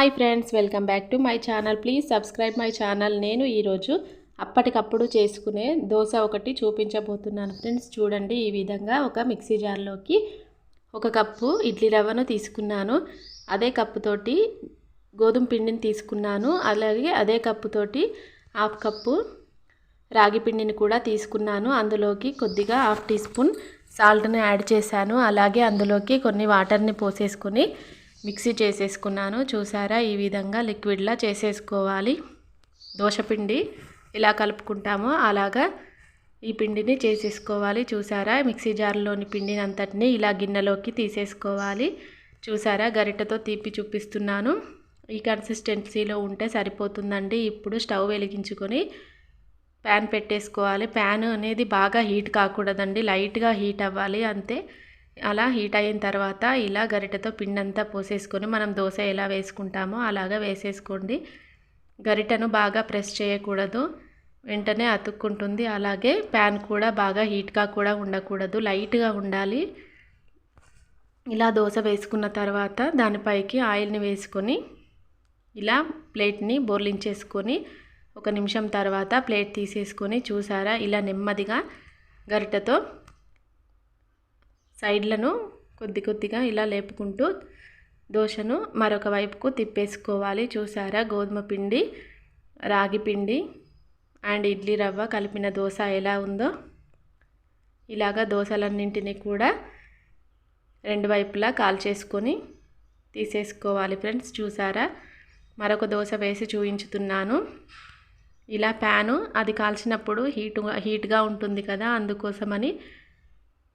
Hi friends welcome back to my channel please subscribe my channel నేను ఈరోజు అప్పటికప్పుడు చేసుకునే దోశ ఒకటి చూపించబోతున్నాను ఫ్రెండ్స్ చూడండి ఈ విధంగా ఒక మిక్సీ జార్లోకి ఒక కప్పు ఇడ్లీ రవ్వను తీసుకున్నాను. అదే కప్పుతోటి గోధుమ పిండిని తీసుకున్నాను. అలాగే అదే కప్పుతోటి హాఫ్ కప్పు రాగి పిండిని కూడా తీసుకున్నాను. అందులోకి కొద్దిగా హాఫ్ టీ స్పూన్ సాల్ట్ని యాడ్ చేశాను. అలాగే అందులోకి కొన్ని వాటర్ని పోసేసుకొని మిక్సీ చేసేసుకున్నాను. చూసారా? ఈ విధంగా లిక్విడ్లా చేసేసుకోవాలి. దోశపిండి ఇలా కలుపుకుంటామో. అలాగా ఈ పిండిని చేసేసుకోవాలి. చూసారా? మిక్సీ జార్లోని పిండిని అంతటిని ఇలా గిన్నెలోకి తీసేసుకోవాలి. చూసారా? గరిటతో తీపి చూపిస్తున్నాను. ఈ కన్సిస్టెన్సీలో ఉంటే సరిపోతుందండి. ఇప్పుడు స్టవ్ వెలిగించుకొని ప్యాన్ పెట్టేసుకోవాలి. ప్యాన్ అనేది బాగా హీట్ కాకూడదండి. లైట్గా హీట్ అవ్వాలి అంతే. అలా హీట్ అయిన తర్వాత ఇలా గరిటెతో పిండి అంతా పోసేసుకొని మనం దోశ ఎలా వేసుకుంటామో అలాగా వేసేసుకోండి. గరిటను బాగా ప్రెస్ చేయకూడదు. వెంటనే అతుక్కుంటుంది. అలాగే ప్యాన్ కూడా బాగా హీట్గా కూడా ఉండకూడదు. లైట్గా ఉండాలి. ఇలా దోశ వేసుకున్న తర్వాత దానిపైకి ఆయిల్ని వేసుకొని ఇలా ప్లేట్ని బోర్లించేసుకొని ఒక నిమిషం తర్వాత ప్లేట్ తీసేసుకొని చూసారా? ఇలా నెమ్మదిగా గరిటతో సైడ్లను కొద్ది కొద్దిగా ఇలా లేపుకుంటూ దోశను మరొక వైపుకు తిప్పేసుకోవాలి. చూసారా? గోధుమ పిండి రాగి పిండి అండ్ ఇడ్లీ రవ్వ కలిపిన దోశ ఎలా ఉందో. ఇలాగా దోశలన్నింటినీ కూడా రెండు వైపులా కాల్చేసుకొని తీసేసుకోవాలి ఫ్రెండ్స్. చూసారా? మరొక దోశ వేసి చూయించుతున్నాను. ఇలా ప్యాను అది కాల్చినప్పుడు హీటు హీట్గా ఉంటుంది కదా అందుకోసమని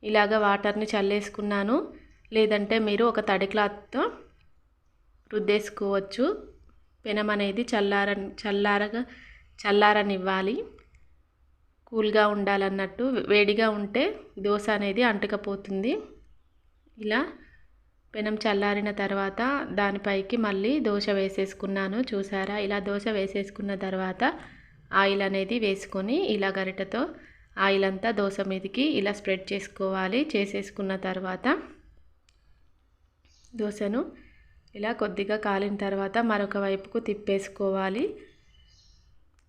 ఇలాగ వాటర్ని చల్లేసుకున్నాను. లేదంటే మీరు ఒక తడి క్లాత్తో రుద్దేసుకోవచ్చు. పెనం అనేది చల్లార చల్లారగా చల్లారనివ్వాలి. కూల్గా ఉండాలన్నట్టు వేడిగా ఉంటే దోశ అనేది అంటకపోతుంది. ఇలా పెనం చల్లారిన తర్వాత దానిపైకి మళ్ళీ దోశ వేసేసుకున్నాను. చూసారా? ఇలా దోశ వేసేసుకున్న తర్వాత ఆయిల్ అనేది వేసుకొని ఇలా గరిటతో ఆయిల్ అంతా దోశ మీదకి ఇలా స్ప్రెడ్ చేసుకోవాలి. చేసేసుకున్న తర్వాత దోశను ఇలా కొద్దిగా కాలిన తర్వాత మరొక వైపుకు తిప్పేసుకోవాలి.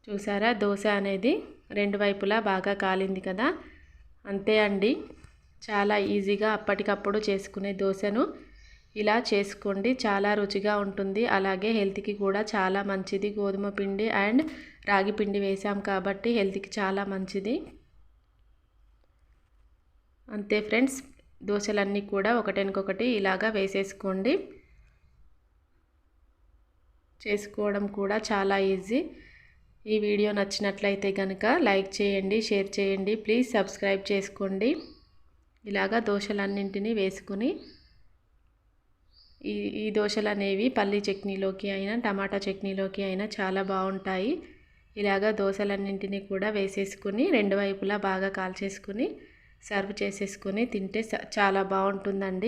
చూసారా? దోశ అనేది రెండు వైపులా బాగా కాలింది కదా? అంతే అండి. చాలా ఈజీగా అప్పటికప్పుడు చేసుకునే దోశను. ఇలా చేసుకోండి. చాలా రుచిగా ఉంటుంది. అలాగే హెల్త్కి కూడా చాలా మంచిది. గోధుమ పిండి అండ్ రాగి పిండి వేసాం కాబట్టి హెల్త్కి చాలా మంచిది. అంతే ఫ్రెండ్స్ దోశలన్నీ కూడా ఒకటెనకొకటి ఇలాగా వేసేసుకోండి. చేసుకోవడం కూడా చాలా ఈజీ. ఈ వీడియో నచ్చినట్లయితే కనుక లైక్ చేయండి షేర్ చేయండి ప్లీజ్ సబ్స్క్రైబ్ చేసుకోండి. ఇలాగా దోశలన్నింటినీ వేసుకొని ఈ ఈ దోశలు అనేవి పల్లీ చట్నీలోకి అయినా టమాటా చట్నీలోకి అయినా చాలా బాగుంటాయి. ఇలాగా దోశలన్నింటినీ కూడా వేసేసుకుని రెండు వైపులా బాగా కాల్చేసుకుని సర్వ్ చేసేసుకొని తింటే చాలా బాగుంటుందండి.